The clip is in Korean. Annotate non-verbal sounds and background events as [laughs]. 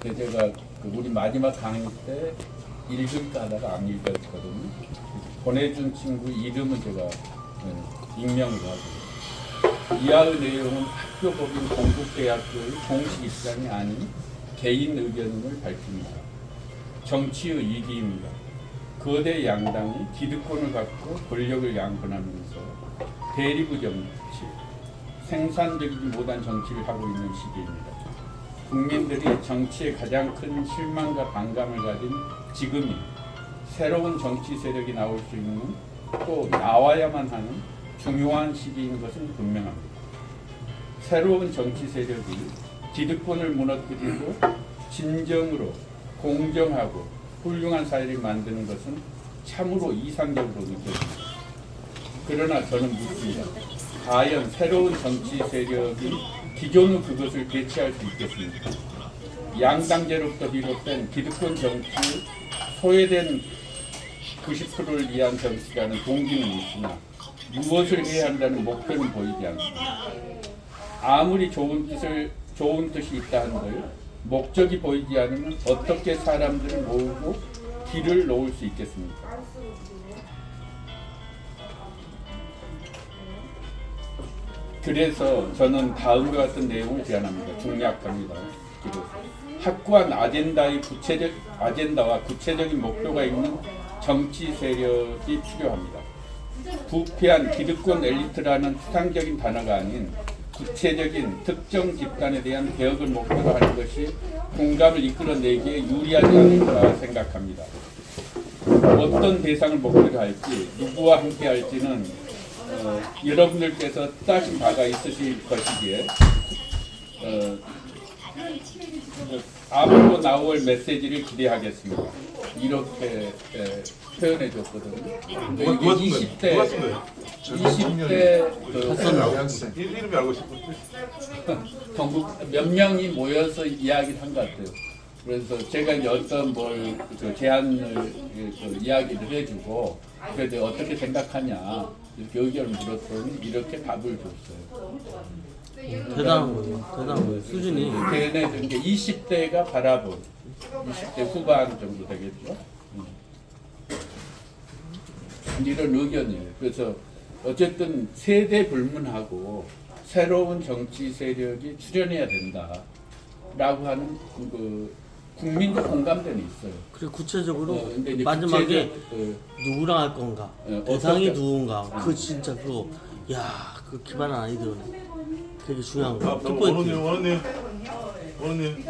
그 제가 그 우리 마지막 강의 때 읽을까 하다가 안 읽었거든요. 보내준 친구 이름은 제가 네, 익명으로 하고 이하의 내용은 학교 법인 건국대학교의 공식 입장이 아닌 개인 의견을 밝힙니다. 정치의 이기입니다. 거대 양당이 기득권을 갖고 권력을 양분하면서 대리부 정치, 생산적이지 못한 정치를 하고 있는 시기입니다. 국민들이 정치에 가장 큰 실망과 반감을 가진 지금이 새로운 정치 세력이 나올 수 있는 또 나와야만 하는 중요한 시기인 것은 분명합니다. 새로운 정치 세력이 기득권을 무너뜨리고 진정으로 공정하고 훌륭한 사회를 만드는 것은 참으로 이상적으로 느껴집니다. 그러나 저는 묻습니다. 과연 새로운 정치 세력이 기존의 그것을 대체할 수 있겠습니까? 양당제로부터 비롯된 기득권 정치, 소외된 90%를 위한 정치라는 동기는 있으나 무엇을 해야 한다는 목표는 보이지 않습니다. 아무리 좋은 뜻을 좋은 뜻이 있다 한들 목적이 보이지 않으면 어떻게 사람들을 모으고 길을 놓을 수 있겠습니까? 그래서 저는 다음과 같은 내용을 제안합니다. 중략합니다. 확고한 아젠다의 구체적 아젠다와 구체적인 목표가 있는 정치 세력이 필요합니다. 부패한 기득권 엘리트라는 추상적인 단어가 아닌 구체적인 특정 집단에 대한 개혁을 목표로 하는 것이 공감을 이끌어내기에 유리하지 않을까 생각합니다. 어떤 대상을 목표로 할지 누구와 함께 할지는 어, 여러분들께서 뜻하신 바가 있으실 것이기에 어, 앞으로 나올 메시지를 기대하겠습니다. 이렇게 에, 표현해 줬거든요. 누가 누가 쓴 거예요? 20대 누가 쓴 거예요? 20대 그 이- 이름이 알고 싶은데. [laughs] 전국 몇 명이 모여서 이야기를 한 것 같아요. 그래서 제가 이제 어떤 뭘그 제안을 그 이야기를 해주고 그래서 어떻게 생각하냐 이렇게 의견을 물었더니 이렇게 답을 줬어요. 대단한 거예요. 대단한 거예요. 수준이. 이제 20대가 바라본 20대 후반 정도 되겠죠. 음. 이런 의견이에요. 그래서 어쨌든 세대 불문하고 새로운 정치 세력이 출현해야 된다라고 하는 그 국민적 공감대는 있어요. 그리고 구체적으로 어, 근데 이제 마지막에 구체적, 그, 누구랑 할 건가, 어, 대상이 누군가, 그 진짜 그거, 야, 그 기반한 아이디어네. 되게 중요한 아, 거. 특포인트. 원우님, 원우님, 원우님.